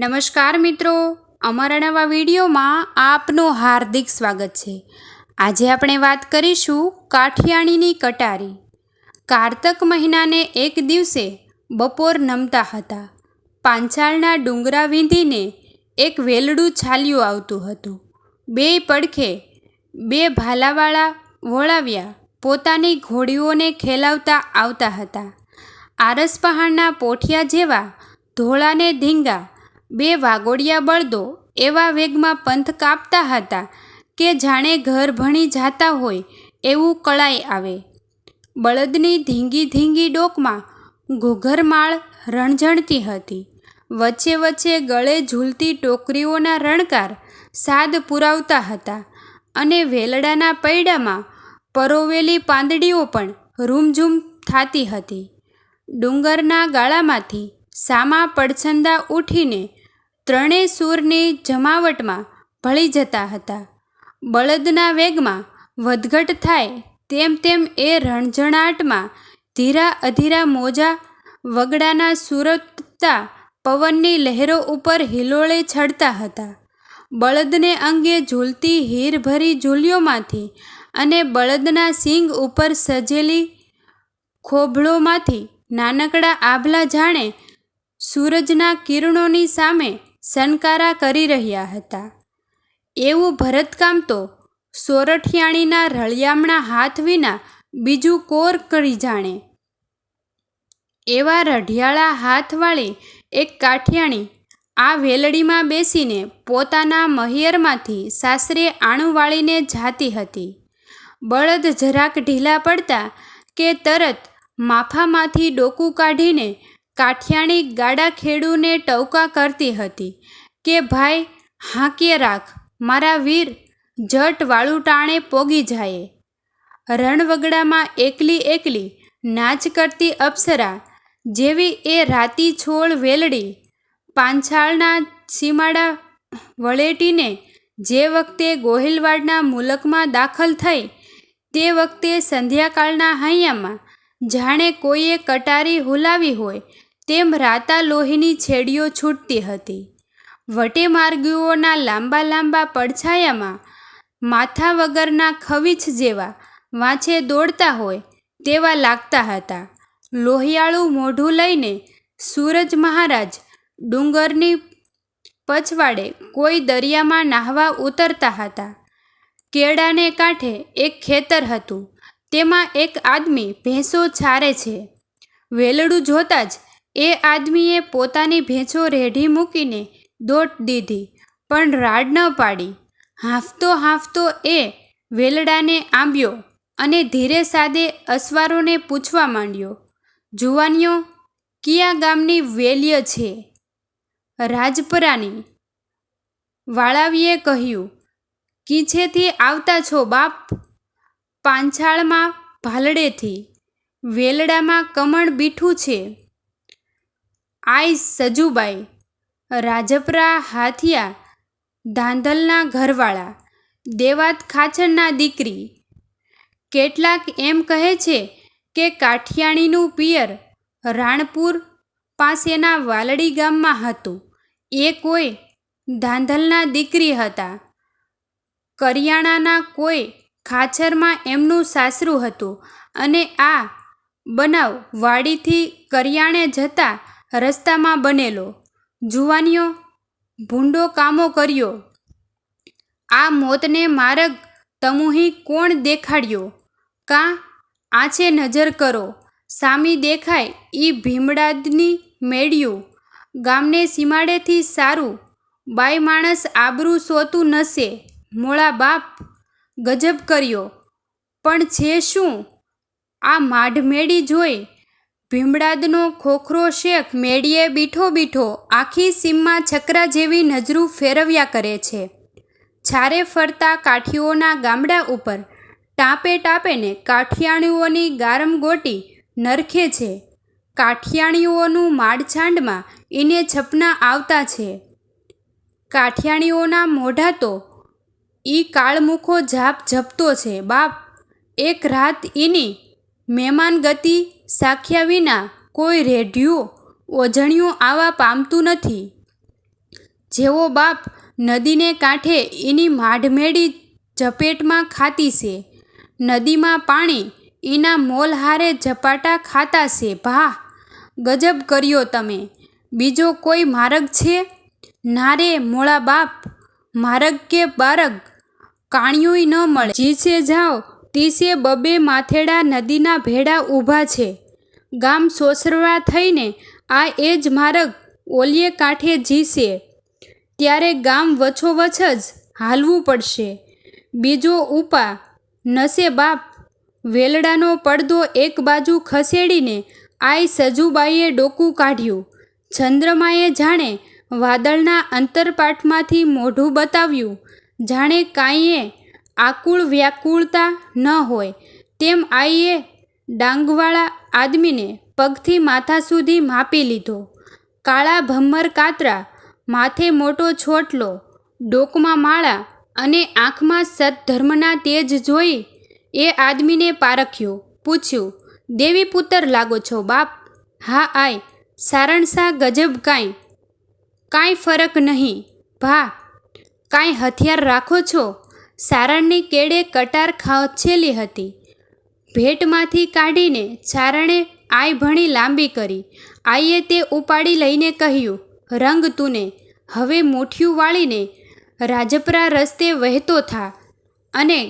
નમસ્કાર મિત્રો. અમારા નવા વિડીયોમાં આપનું હાર્દિક સ્વાગત છે. આજે આપણે વાત કરીશું કાઠિયાણીની કટારી. કારતક મહિનાને એક દિવસે બપોર નમતા હતા. પાંચાળના ડુંગરા વીંધીને એક વેલડું છાલ્યું આવતું હતું. બે પડખે બે ભાલાવાળા વોળાવ્યા પોતાની ઘોડીઓને ખેલાવતા આવતા હતા. આરસ પહાડના પોઠિયા જેવા ધોળાને ધીંગા બે વાગોડિયા બળદો એવા વેગમાં પંથ કાપતા હતા કે જાણે ઘર ભણી જાતા હોય એવું કળાઈ આવે. બળદની ધીંગી ધીંગી ડોકમાં ઘૂઘરમાળ રણઝણતી હતી. વચ્ચે વચ્ચે ગળે ઝૂલતી ટોકરીઓના રણકાર સાદ પુરાવતા હતા અને વેલડાના પૈડામાં પરોવેલી પાંદડીઓ પણ રૂમઝૂમ થાતી હતી. ડુંગરના ગાળામાંથી સામા પડછંદા ઉઠીને ત્રણેય સૂરની જમાવટમાં ભળી જતા હતા. બળદના વેગમાં વધઘટ થાય તેમ તેમ એ રણઝણાટમાં ધીરા અધીરા મોજા વગડાના સુરતતા પવનની લહેરો ઉપર હિલોળે ચડતા હતા. બળદને અંગે ઝૂલતી હીરભરી ઝૂલીઓમાંથી અને બળદના સિંગ ઉપર સજેલી ખોભળોમાંથી નાનકડા આભલા જાણે સૂરજના કિરણોની સામે સનકારા કરી રહ્યા હતા. એવું ભરતકામ તો સોરઠિયાણીના રળિયામણા હાથ વિના બીજું કોર કરી જાણે. એવા રઢિયાળા હાથવાળી એક કાઠિયાણી આ વેલડીમાં બેસીને પોતાના મહિયરમાંથી સાસરે આણું વાળીને જાતી હતી. બળદ જરાક ઢીલા પડતા કે તરત માફામાંથી ડોકું કાઢીને કાઠિયાણી ગાડા ખેડૂને ટવકા કરતી હતી કે, ભાઈ, હાંકીએ રાખ. મારા વીર જટ વાળું ટાણે પોગી જાય. રણવગડામાં એકલી એકલી નાચ કરતી અપ્સરા જેવી એ રાતી છોડ વેલડી પાંછાળના સીમાડા વળેટીને જે વખતે ગોહિલવાડના મુલકમાં દાખલ થઈ તે વખતે સંધ્યાકાળના હૈયામાં જાણે કોઈએ કટારી હુલાવી હોય તેમ રાતા લોહીની છેડીઓ છૂટતી હતી. વટે માર્ગીઓના લાંબા લાંબા પડછાયામાં, માથા વગરના ખવીચ જેવા વાંચે દોડતા હોય તેવા લાગતા હતા. લોહિયાળું મોઢું લઈને સૂરજ મહારાજ ડુંગરની પછવાડે કોઈ દરિયામાં નાહવા ઉતરતા હતા. કેળાને કાંઠે એક ખેતર હતું. તેમાં એક આદમી ભેંસો છારે છે. વેલડું જોતાં જ એ આદમીએ પોતાની ભેંચો રેઢી મૂકીને દોટ દીધી, પણ રાડ ન પાડી. હાંફતો હાંફતો એ વેલડાને આંબ્યો અને ધીરે સાદે અસવારોને પૂછવા માંડ્યો, જુવાનીઓ, કિયા ગામની વેલ્ય છે રાજપરાની. વાળાવીએ કહ્યું, કીછેથી આવતા છો બાપ? પાંછાળમાં ભાલડેથી. વેલડામાં કમણ બીઠું છે. આય સજુબાઈ, રાજપરા હાથિયા, ધાંધલના ઘરવાળા, દેવાત ખાચરના દીકરી. કેટલાક એમ કહે છે કે કાઠિયાણીનું પિયર રાણપુર પાસેના વાલડી ગામમાં હતું. એ કોઈ ધાંધલના દીકરી હતા. કરિયાણાના કોઈ ખાચરમાં એમનું સાસરું હતું અને આ બનાવ વાડીથી કરિયાણે જતા રસ્તામાં બનેલો. જુવાનીઓ, ભૂંડો કામો કર્યો. આ મોતને માર્ગ તમુહી કોણ દેખાડ્યો? કાં આછે નજર કરો. સામી દેખાય ઈ ભીમડાદની મેળ્યું. ગામને સીમાડેથી સારું. બાઈ માણસ આબરૂ સોતું નસે. મોળા બાપ ગજબ કર્યો. પણ છે શું? આ માઢમેડી જોઈ ભીમડાદનો ખોખરો શેખ મેળીએ બીઠો બીઠો આખી સીમમાં છકરા જેવી નજરું ફેરવ્યા કરે છે. છારે ફરતા કાઠીઓના ગામડા ઉપર ટાંપે ટાંપેને કાઠિયાણીઓની ગારમ ગોટી નરખે છે. કાઠિયાણીઓનું માડછાંડમાં એને છપના આવતા છે. કાઠિયાણીઓના મોઢા તો ઈ કાળમુખો જાપ જપતો છે. બાપ, એક રાત એની મહેમાન ગતિ સાખ્યા વિના કોઈ રેઢિયું ઓજણિયું આવા પામતું નથી. જેવો બાપ નદીને કાંઠે એની માઢમેડી ઝપેટમાં ખાતી છે, નદીમાં પાણી એના મોલહારે ઝપાટા ખાતા છે. ભા, ગજબ કર્યો તમે. બીજો કોઈ માર્ગ છે? નારે મોળા બાપ, માર્ગ કે બારગ, કાણિયુંય ન મળે. જીસે જાઓ તીસે બબે માથેડા નદીના ભેડા ઊભા છે. ગામ સોસરવા થઈને આ એ જ માર્ગ ઓલીએ કાંઠે જીશે ત્યારે ગામ વછોવછ જ હાલવું પડશે. બીજો ઉપા નસે બાપ, વેલડાનો પડદો એક બાજુ ખસેડીને આય સજુબાઈએ ડોકું કાઢ્યું. ચંદ્રમાએ જાણે વાદળના અંતરપાઠમાંથી મોઢું બતાવ્યું. જાણે કાંઈએ આકુળ વ્યાકુળતા ન હોય, તેમ આઈએ ડાંગવાળા આદમીને પગથી માથા સુધી માપી લીધો. કાળા ભમ્મર કાતરા, માથે મોટો છોટલો, ડોકમાં માળા અને આંખમાં સત્ધર્મના તેજ જોઈ એ આદમીને પારખ્યો, પૂછ્યું, દેવી પુત્ર લાગો છો બાપ? હા, આય, સારણસા ગજબ કાંઈ કાંઈ ફરક નહીં, ભા, કાંઈ હથિયાર રાખો છો? સારણની કેડે કટાર ખચેલી હતી. ભેટમાંથી કાઢીને ચારણે આય ભણી લાંબી કરી. આઈએ તે ઉપાડી લઈને કહ્યું, રંગ તુને, હવે મુઠ્યું વાળીને રાજપરા રસ્તે વહેતો થા અને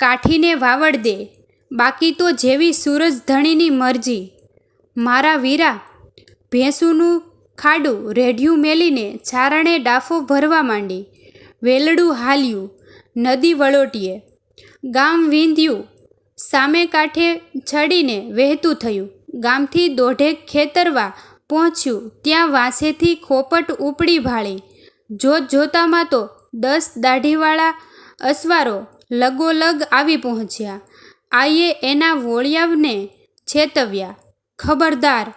કાઠીને વાવડ દે. બાકી તો જેવી સૂરજ ધણીની મરજી. મારા વીરા, ભેંસુનું ખાડું રેઢિયું મેલીને ચારણે ડાફો ભરવા માંડી. વેલડું હાલ્યું. નદી વળોટીએ. ગામ વીંધ્યું. સામે કાંઠે છડીને વહેતું થયું. ગામથી દોઢેક ખેતરવા પહોંચ્યું. ત્યાં વાંસેથી ખોપટ ઉપડી ભાળી. જોત જોતામાં તો દસ દાઢીવાળા અસવારો લગોલગ આવી પહોંચ્યા. આઈએ એના વોળિયાવને છેતવ્યા. ખબરદાર,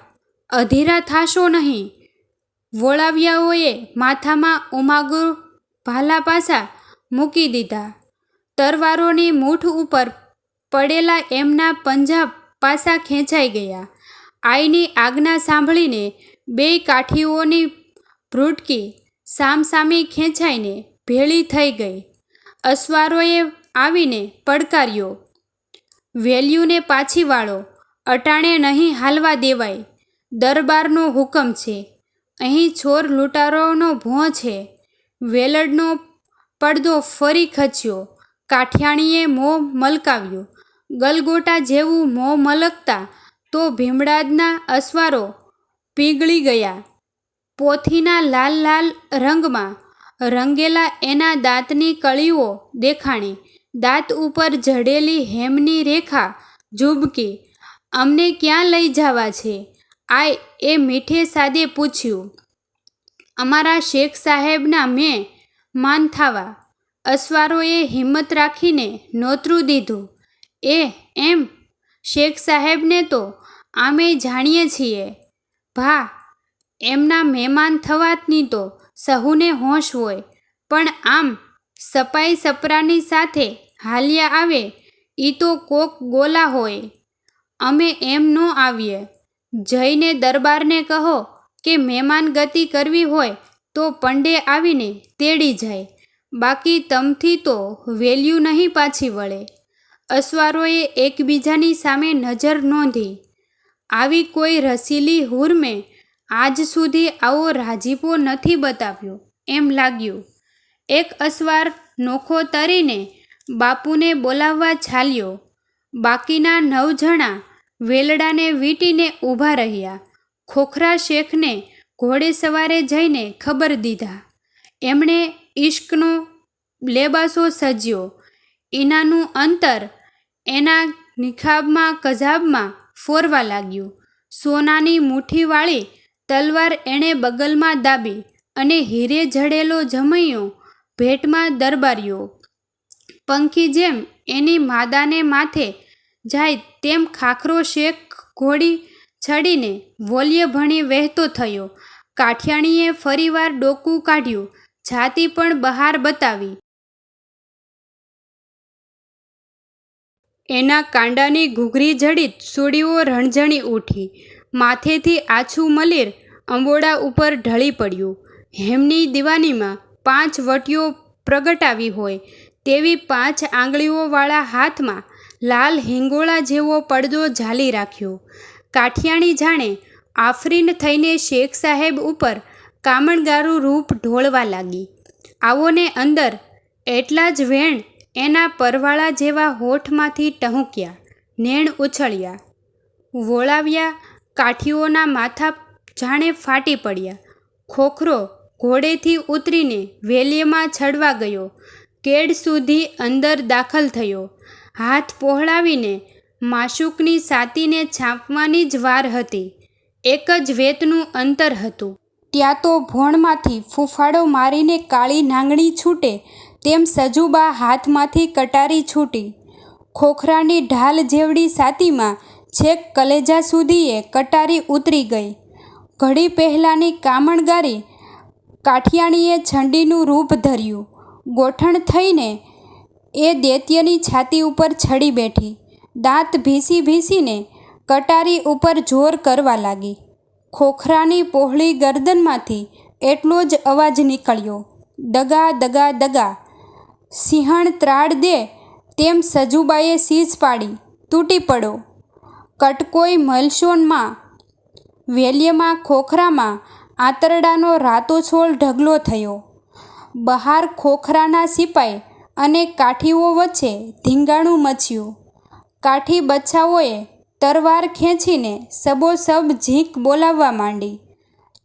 અધીરા થાશો નહીં. વોળાવ્યાઓએ માથામાં ઉમાગુ ભાલા પાસા મૂકી દીધા. તરવારોની મૂઠ ઉપર પડેલા એમના પંજા પાસા ખેંચાઈ ગયા. આઈની આજ્ઞા સાંભળીને બે કાઠીઓની ભ્રૂટકી સામસામી ખેંચાઈને ભેળી થઈ ગઈ. અસવારોએ આવીને પડકાર્યો. વેલ્યુને પાછી વાળો, અટાણે નહીં હાલવા દેવાય. દરબારનો હુકમ છે. અહીં ચોર લૂંટારોનો ભોં છે. વેલડનો પડદો ફરી ખચ્યો, કાઠિયાણીએ મોં મલકાવ્યો. ગલગોટા જેવું મોં મલકતા તો ભીમડાદના અસવારો પીગળી ગયા. પોથીના લાલ લાલ રંગમાં રંગેલા એના દાંતની કળીઓ દેખાણી, દાંત ઉપર જડેલી હેમની રેખા ઝૂબકી, અમને ક્યાં લઈ જવા છે આય એ મીઠે સાદે પૂછ્યું. અમારા શેખ સાહેબના મેં માન થાવા. અસવારોએ હિંમત રાખીને નોતરું દીધું. એ, એમ? શેખ સાહેબને તો આમે જાણીએ છીએ. ભા, એમના મહેમાન થવાતની તો સહુને હોશ હોય. પણ આમ સપાઈ સપરાની સાથે હાલ્યા આવે એ તો કોક ગોલા હોય. અમે એમ ન આવીએ. જઈને દરબારને કહો કે મહેમાન ગતિ કરવી હોય તો પંડે આવીને તેડી જાય. બાકી તમથી તો વેલ્યુ નહીં પાછી વળે. અસવારોએ એકબીજાની સામે નજર નોંધી. આવી કોઈ રસીલી હુરમે આજ સુધી આવો રાજીપો નથી બતાવ્યો એમ લાગ્યું. એક અસવાર નોખો તરીને બાપુને બોલાવવા ચાલ્યો. બાકીના નવ જણા વેલડાને વીંટીને ઊભા રહ્યા. ખોખરા શેખને ઘોડે સવારે જઈને ખબર દીધા. એમણે ઈશ્કનો લેબાસો સજ્યો. એનાનું અંતર એના નિખાબમાં કઝાબમાં ફોરવા લાગ્યું. સોનાની મુઠ્ઠીવાળી તલવાર એણે બગલમાં દાબી અને હીરે જડેલો જમૈયો ભેટમાં દરબાર્યો. પંખી જેમ એની માદાને માથે જાય તેમ ખાખરો શેખ ઘોડી છડીને વોલ્ય ભણી વહેતો થયો. કાઠિયાણીએ ફરીવાર ડોકું કાઢ્યું. છાતી પણ બહાર બતાવી. એના કાંડાની ઘૂઘરી જડિત સુડીઓ રણઝણી ઉઠી. માથેથી આછું મલીર અંબોડા ઉપર ઢળી પડ્યું. હેમની દીવાનીમાં પાંચ વટીઓ પ્રગટાવી હોય તેવી પાંચ આંગળીઓવાળા હાથમાં લાલ હિંગોળા જેવો પડદો ઝાલી રાખ્યો. કાઠિયાણી જાણે આફરીન થઈને શેખ સાહેબ ઉપર કામણગારું રૂપ ઢોળવા લાગી. આવોને અંદર એટલા જ વેણ એના પરવાળા જેવા હોઠમાંથી ટહુક્યા, નેણ ઉછળ્યા, વોળાવ્યા, કાઠીઓના માથા જાણે ફાટી પડ્યા. ખોખરો ઘોડેથી ઉતરીને વેલીમાં છડવા ગયો, કેડ સુધી અંદર દાખલ થયો. હાથ પહોળાવીને માશુકની સાતીને છાપવાની જ વાર હતી. એક જ વેતનું અંતર હતું. ત્યાં તો ભોણમાંથી ફૂફાડો મારીને કાળી નાંગણી છૂટે, તેમ સજુબા હાથમાંથી કટારી છૂટી. ખોખરાની ઢાલ જેવડી સાતીમાં છેક કલેજા સુધીએ કટારી ઉતરી ગઈ. ઘડી પહેલાંની કામણગારી કાઠિયાણીએ છંડીનું રૂપ ધર્યું. ગોઠણ થઈને એ દૈત્યની છાતી ઉપર છડી બેઠી. દાંત ભીસી ભીસીને કટારી ઉપર જોર કરવા લાગી. ખોખરાની પહોળી ગરદનમાંથી એટલો જ અવાજ નીકળ્યો. દગા દગા દગા, સિંહણ ત્રાડ દે, તેમ સજુબાએ સીજ પાડી. તૂટી પડો. કટકોઈ મલશોનમાં, વેલ્યમાં, ખોખરામાં આંતરડાનો રાતોછોળ ઢગલો થયો. બહાર ખોખરાના સિપાઈ અને કાઠીઓ વચ્ચે ધીંગાણું મચ્યું. કાઠી બચ્ચાઓએ તરવાર ખેંચીને સબોસબ ઝીંક બોલાવવા માંડી.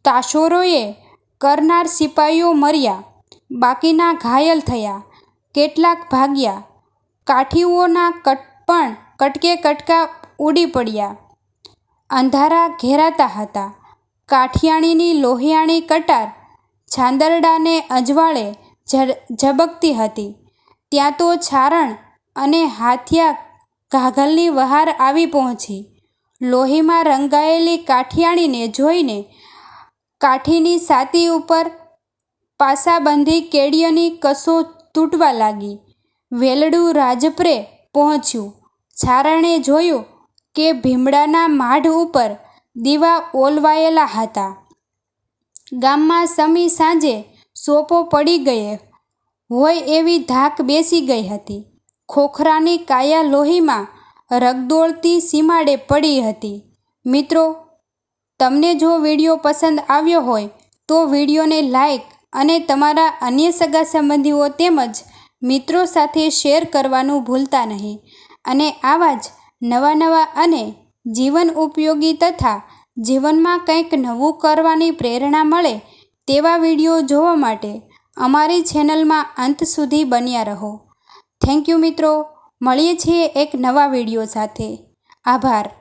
તાશોરોએ કરનાર સિપાઈઓ મર્યા, બાકીના ઘાયલ થયા, કેટલાક ભાગ્યા. કાઠીઓના કટ પણ કટકે કટકા ઉડી પડ્યા. અંધારા ઘેરાતા હતા. કાઠિયાણીની લોહિયાણી કટાર છાંદરડાને અજવાળે ઝબકતી હતી. ત્યાં તો છારણ અને હાથિયા ઘાઘલની વહાર આવી પહોંચી. લોહીમાં રંગાયેલી કાઠિયાણીને જોઈને કાઠીની સાતી ઉપર પાસાબંધી કેડિયની કસો તૂટવા લાગી. વેલડું રાજપરે પહોંચ્યું. છારણે જોયું કે ભીમડાના માઢ ઉપર દીવા ઓલવાયેલા હતા. ગામમાં સમી સાંજે સોપો પડી ગયે. હોય એવી ધાક બેસી ગઈ હતી. ખોખરાની કાયા લોહીમાં રગદોળતી સીમાડે પડી હતી. મિત્રો, તમને જો વીડિયો પસંદ આવ્યો હોય, તો વિડીયોને લાઈક અને તમારા અન્ય સગા સંબંધીઓ તેમજ મિત્રો સાથે શેર કરવાનું ભૂલતા નહીં. અને આવા જ નવા નવા અને જીવન ઉપયોગી તથા જીવનમાં કંઈક નવું કરવાની પ્રેરણા મળે તેવા વીડિયો જોવા માટે અમારી ચેનલમાં અંત સુધી બન્યા રહો. થેન્ક યુ મિત્રો. મળીએ છીએ એક નવા વીડિયો સાથે. આભાર.